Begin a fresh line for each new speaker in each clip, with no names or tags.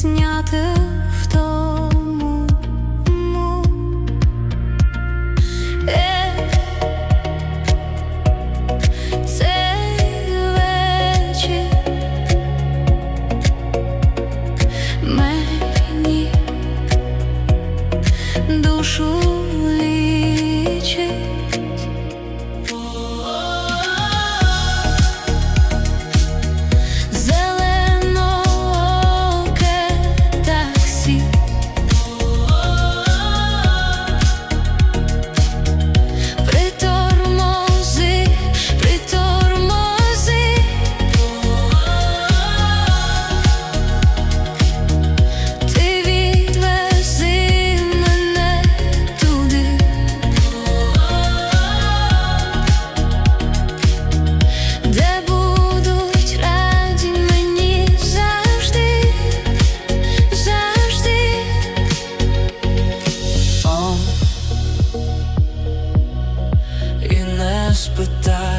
зняти. спитай.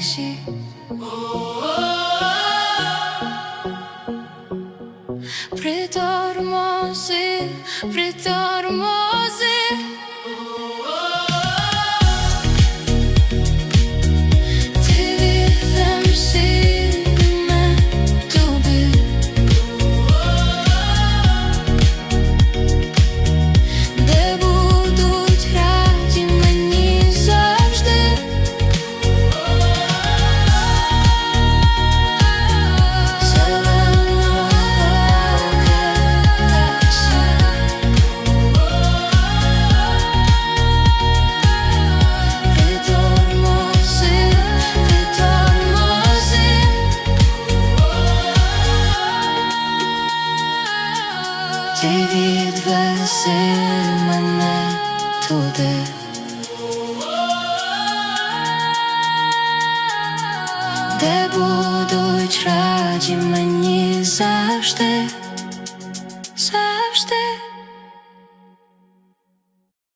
kişi Pritomozi, pritomozi Неси мене туди. Де будуть раді мені завжди.